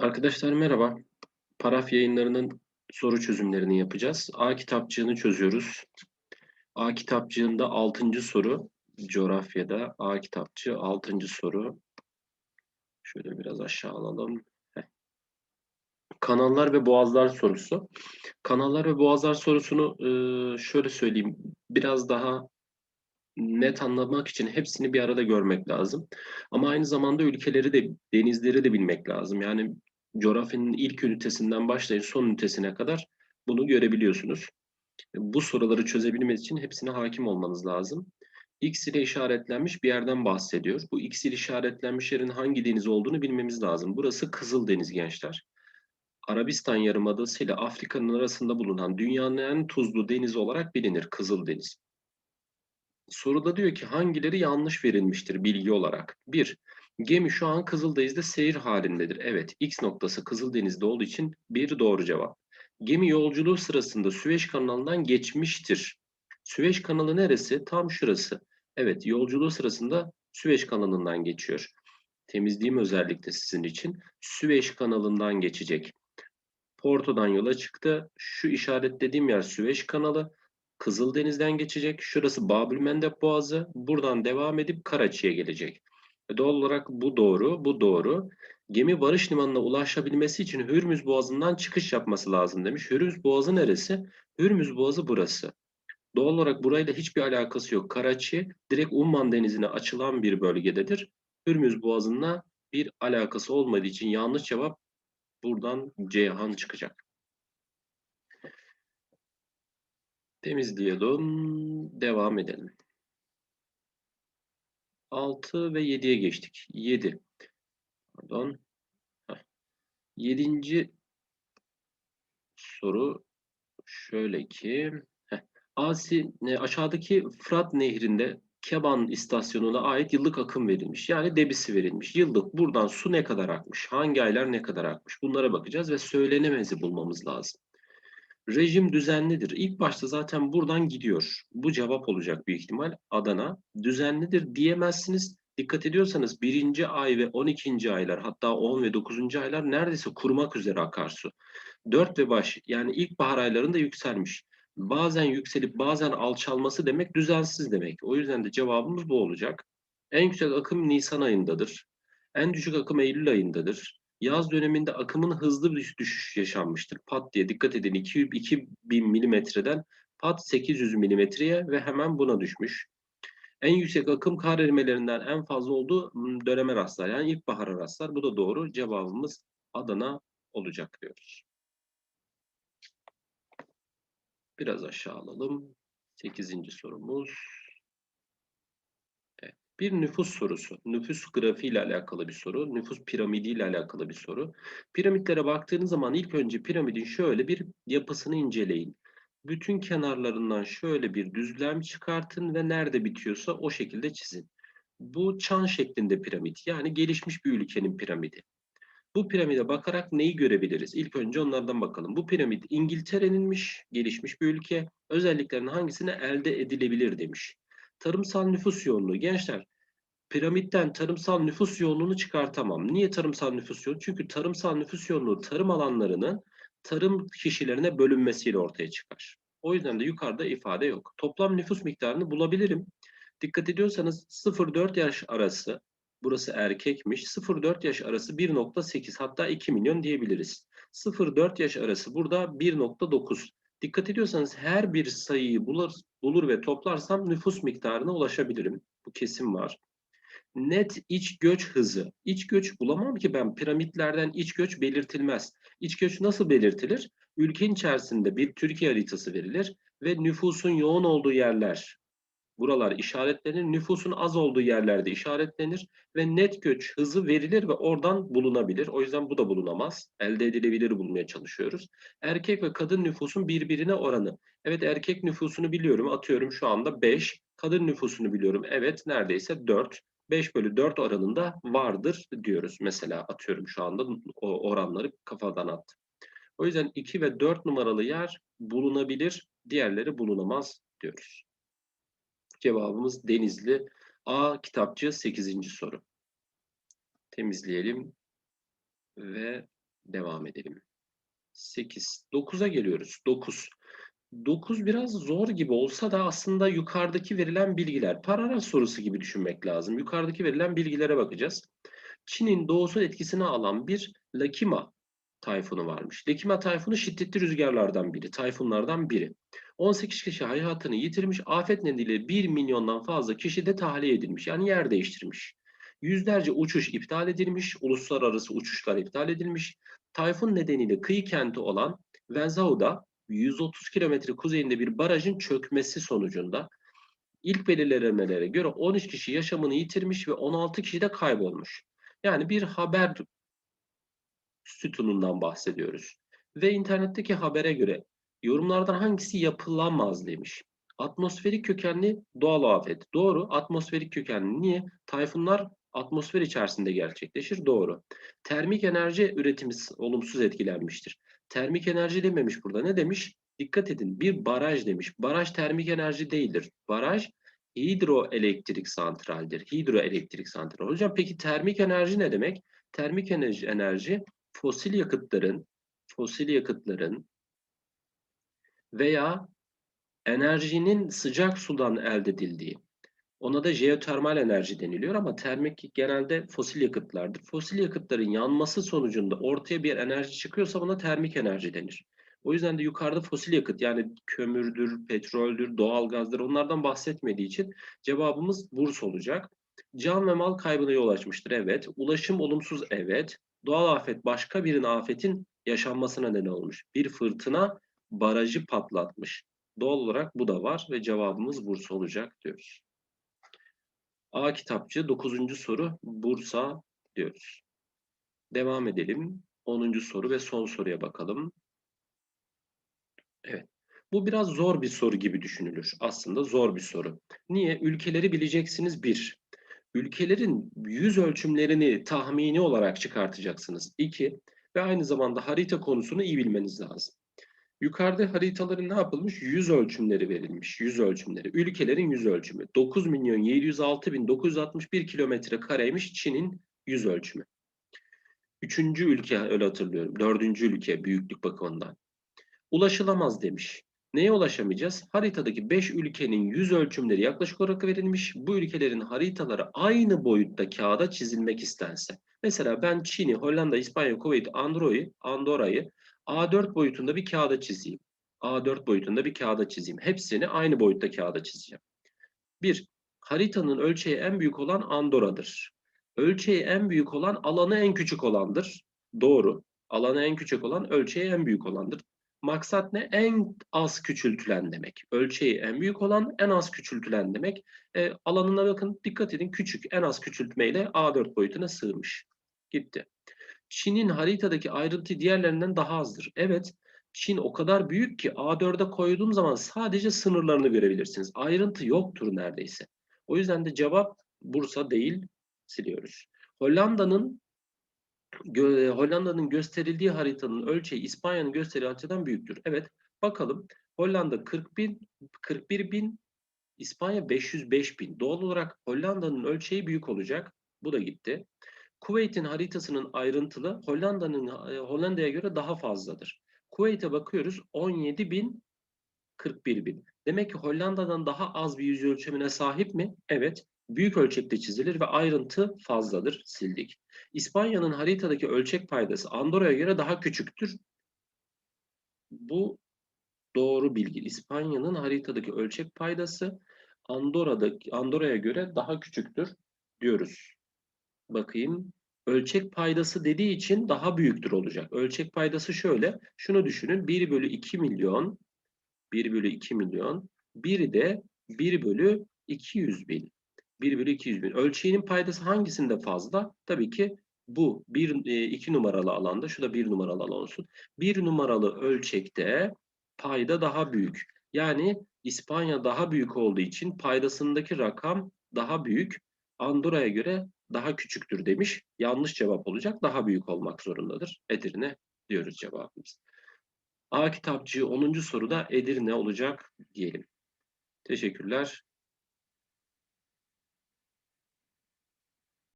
Arkadaşlar merhaba. Paraf yayınlarının soru çözümlerini yapacağız. A kitapçığını çözüyoruz. A kitapçığında 6. soru. Coğrafyada A kitapçığı 6. soru. Şöyle biraz aşağı alalım. Heh. Kanallar ve boğazlar sorusu. Kanallar ve boğazlar sorusunu e, şöyle söyleyeyim. Biraz daha net anlamak için hepsini bir arada görmek lazım. Ama aynı zamanda ülkeleri de, denizleri de bilmek lazım. Yani coğrafyanın ilk ünitesinden başlayın son ünitesine kadar bunu görebiliyorsunuz. Bu soruları çözebilmeniz için hepsine hakim olmanız lazım. X ile işaretlenmiş bir yerden bahsediyor. Bu X ile işaretlenmiş yerin hangi deniz olduğunu bilmemiz lazım. Burası Kızıldeniz gençler. Arabistan Yarımadası ile Afrika'nın arasında bulunan dünyanın en tuzlu denizi olarak bilinir Kızıldeniz. Soruda diyor ki hangileri yanlış verilmiştir bilgi olarak? 1. Gemi şu an Kızıldeniz'de seyir halindedir. Evet, X noktası Kızıldeniz'de olduğu için bir doğru cevap. Gemi yolculuğu sırasında Süveyş kanalından geçmiştir. Süveyş kanalı neresi? Tam şurası. Evet, yolculuğu sırasında Süveyş kanalından geçiyor. Temizliğim özellikle sizin için. Süveyş kanalından geçecek. Porto'dan yola çıktı. Şu işaretlediğim yer Süveyş kanalı. Kızıldeniz'den geçecek. Şurası Babülmendep Boğazı. Buradan devam edip Karaçi'ye gelecek. E, doğal olarak bu doğru, bu doğru. Gemi varış limanına ulaşabilmesi için Hürmüz Boğazı'ndan çıkış yapması lazım demiş. Hürmüz Boğazı neresi? Hürmüz Boğazı burası. Doğal olarak burayla hiçbir alakası yok. Karaçi direkt Umman Denizi'ne açılan bir bölgededir. Hürmüz Boğazı'na bir alakası olmadığı için yanlış cevap buradan Ceyhan çıkacak. Temizleyelim. Devam edelim. 6 ve 7'ye geçtik. 7. Pardon. Heh. 7. soru şöyle ki. Asi, aşağıdaki Fırat Nehri'nde Keban istasyonuna ait yıllık akım verilmiş. Yani debisi verilmiş. Yıllık buradan su ne kadar akmış? Hangi aylar ne kadar akmış? Bunlara bakacağız ve söylenemezi bulmamız lazım. Rejim düzenlidir. İlk başta zaten buradan gidiyor. Bu cevap olacak büyük ihtimal. Adana. Düzenlidir diyemezsiniz. Dikkat ediyorsanız birinci ay ve 12. aylar hatta 10 ve 9. aylar neredeyse kurumak üzere akarsu. 4 ve baş yani ilkbahar aylarında yükselmiş. Bazen yükselip bazen alçalması demek düzensiz demek. O yüzden de cevabımız bu olacak. En yüksek akım Nisan ayındadır. En düşük akım Eylül ayındadır. Yaz döneminde akımın hızlı bir düşüş yaşanmıştır. Pat diye dikkat edin 2000 milimetreden pat 800 milimetreye ve hemen buna düşmüş. En yüksek akım kar erimelerinden en fazla olduğu döneme rastlar. Yani ilkbahara rastlar. Bu da doğru. Cevabımız Adana olacak diyoruz. Biraz aşağı alalım. Sekizinci sorumuz. Bir nüfus sorusu. Nüfus grafiği ile alakalı bir soru. Nüfus piramidi ile alakalı bir soru. Piramitlere baktığınız zaman ilk önce piramidin şöyle bir yapısını inceleyin. Bütün kenarlarından şöyle bir düzlem çıkartın ve nerede bitiyorsa o şekilde çizin. Bu çan şeklinde piramit. Yani gelişmiş bir ülkenin piramidi. Bu piramide bakarak neyi görebiliriz? İlk önce onlardan bakalım. Bu piramit İngiltere'ninmiş, gelişmiş bir ülke. Özelliklerinin hangisine elde edilebilir demiş. Tarımsal nüfus yoğunluğu. Gençler, piramitten tarımsal nüfus yoğunluğunu çıkartamam. Niye tarımsal nüfus yoğunluğu? Çünkü tarımsal nüfus yoğunluğu tarım alanlarının tarım kişilerine bölünmesiyle ortaya çıkar. O yüzden de yukarıda ifade yok. Toplam nüfus miktarını bulabilirim. Dikkat ediyorsanız 0-4 yaş arası burası erkekmiş. 0-4 yaş arası 1.8 hatta 2 milyon diyebiliriz. 0-4 yaş arası burada 1.9. Dikkat ediyorsanız her bir sayıyı bulur, bulur ve toplarsam nüfus miktarına ulaşabilirim. Bu kesim var. Net iç göç hızı. İç göç bulamam ki ben piramitlerden iç göç belirtilmez. İç göç nasıl belirtilir? Ülkenin içerisinde bir Türkiye haritası verilir ve nüfusun yoğun olduğu yerler buralar işaretlenir. Nüfusun az olduğu yerlerde işaretlenir ve net göç hızı verilir ve oradan bulunabilir. O yüzden bu da bulunamaz. Elde edilebilir bulmaya çalışıyoruz. Erkek ve kadın nüfusun birbirine oranı. Evet erkek nüfusunu biliyorum. Atıyorum şu anda 5. Kadın nüfusunu biliyorum. Evet neredeyse 4. 5 bölü 4 oranında vardır diyoruz. Mesela atıyorum şu anda o oranları kafadan attım. O yüzden 2 ve 4 numaralı yer bulunabilir, diğerleri bulunamaz diyoruz. Cevabımız Denizli. A kitapçı 8. soru. Temizleyelim ve Devam edelim. 8. 9'a geliyoruz. 9. 9 biraz zor gibi olsa da aslında yukarıdaki verilen bilgiler, paragraf sorusu gibi düşünmek lazım. Yukarıdaki verilen bilgilere bakacağız. Çin'in doğusu etkisine alan bir Lakima tayfunu varmış. Lakima tayfunu şiddetli rüzgarlardan biri, tayfunlardan biri. 18 kişi hayatını yitirmiş, afet nedeniyle 1 milyondan fazla kişi de tahliye edilmiş. Yani yer değiştirmiş. Yüzlerce uçuş iptal edilmiş, uluslararası uçuşlar iptal edilmiş. Tayfun nedeniyle kıyı kenti olan Wenzhou'da 130 kilometre kuzeyinde bir barajın çökmesi sonucunda ilk belirlemelere göre 13 kişi yaşamını yitirmiş ve 16 kişi de kaybolmuş. Yani bir haber sütunundan bahsediyoruz. Ve internetteki habere göre yorumlardan hangisi yapılamaz demiş. Atmosferik kökenli doğal afet. Doğru. Atmosferik kökenli. Niye? Tayfunlar atmosfer içerisinde gerçekleşir. Doğru. Termik enerji üretimi olumsuz etkilenmiştir. Termik enerji dememiş burada. Ne demiş? Dikkat edin. Bir baraj demiş. Baraj termik enerji değildir. Baraj hidroelektrik santraldir. Hidroelektrik santral. Hocam peki termik enerji ne demek? Termik enerji, enerji fosil yakıtların fosil yakıtların veya enerjinin sıcak sudan elde edildiği ona da jeotermal enerji deniliyor ama termik genelde fosil yakıtlardır. Fosil yakıtların yanması sonucunda ortaya bir enerji çıkıyorsa buna termik enerji denir. O yüzden de yukarıda fosil yakıt yani kömürdür, petroldür, doğalgazdır onlardan bahsetmediği için cevabımız Burs olacak. Can ve mal kaybına yol açmıştır. Evet. Ulaşım olumsuz. Evet. Doğal afet başka bir afetin yaşanmasına neden olmuş. Bir fırtına barajı patlatmış. Doğal olarak bu da var ve cevabımız Bursa olacak diyoruz. A kitapçı 9. soru Bursa diyoruz. Devam edelim. 10. soru ve son soruya bakalım. Evet. Bu biraz zor bir soru gibi düşünülür. Aslında zor bir soru. Niye? Ülkeleri bileceksiniz bir. Ülkelerin yüz ölçümlerini tahmini olarak çıkartacaksınız. İki. Ve aynı zamanda harita konusunu iyi bilmeniz lazım. Yukarıda haritaların ne yapılmış? Yüz ölçümleri verilmiş. Yüz ölçümleri. Ülkelerin yüz ölçümü. 9 milyon 706 bin 961 kilometre kareymiş Çin'in yüz ölçümü. Üçüncü ülke öyle hatırlıyorum. Dördüncü ülke büyüklük bakımından. Ulaşılamaz demiş. Neye ulaşamayacağız? Haritadaki 5 ülkenin yüz ölçümleri yaklaşık olarak verilmiş. Bu ülkelerin haritaları aynı boyutta kağıda çizilmek istense. Mesela ben Çin'i, Hollanda, İspanya, Kuveyt, Andorra'yı, Andorra'yı A4 boyutunda bir kağıda çizeyim. A4 boyutunda bir kağıda çizeyim. Hepsini aynı boyutta kağıda çizeceğim. Bir, haritanın ölçeği en büyük olan Andorra'dır. Ölçeği en büyük olan alanı en küçük olandır. Doğru. Alanı en küçük olan ölçeği en büyük olandır. Maksat ne? En az küçültülen demek. Ölçeği en büyük olan en az küçültülen demek. E, alanına bakın dikkat edin küçük en az küçültmeyle A4 boyutuna sığmış. Gitti. Çin'in haritadaki ayrıntı diğerlerinden daha azdır. Evet Çin o kadar büyük ki A4'e koyduğum zaman sadece sınırlarını görebilirsiniz. Ayrıntı yoktur neredeyse. O yüzden de cevap Bursa değil siliyoruz. Hollanda'nın Gö Hollanda'nın gösterildiği haritanın ölçeği İspanya'nın gösterildiği haritadan büyüktür. Evet bakalım Hollanda 40 bin, 41 bin, İspanya 505 bin. Doğal olarak Hollanda'nın ölçeği büyük olacak. Bu da gitti. Kuveyt'in haritasının ayrıntılı Hollanda'nın e, Hollanda'ya göre daha fazladır. Kuveyt'e bakıyoruz 17 bin 41 bin. Demek ki Hollanda'dan daha az bir yüz ölçümüne sahip mi? Evet. Büyük ölçekte çizilir ve ayrıntı fazladır. Sildik. İspanya'nın haritadaki ölçek paydası Andorra'ya göre daha küçüktür. Bu doğru bilgi. İspanya'nın haritadaki ölçek paydası Andorra'daki Andorra'ya göre daha küçüktür diyoruz. Bakayım. Ölçek paydası dediği için daha büyüktür olacak. Ölçek paydası şöyle. Şunu düşünün. 1 bölü 2 milyon 1 bölü 2 milyon. Biri de 1 bölü 200 bin. 1 bölü 200 bin. Ölçeğinin paydası hangisinde fazla? Tabii ki bu 1 2 e, numaralı alanda şu da 1 numaralı alan olsun. 1 numaralı ölçekte payda daha büyük. Yani İspanya daha büyük olduğu için paydasındaki rakam daha büyük. Andorra'ya göre daha küçüktür demiş. Yanlış cevap olacak. Daha büyük olmak zorundadır. Edirne diyoruz cevabımız. A kitapçığı 10. soruda Edirne olacak diyelim. Teşekkürler.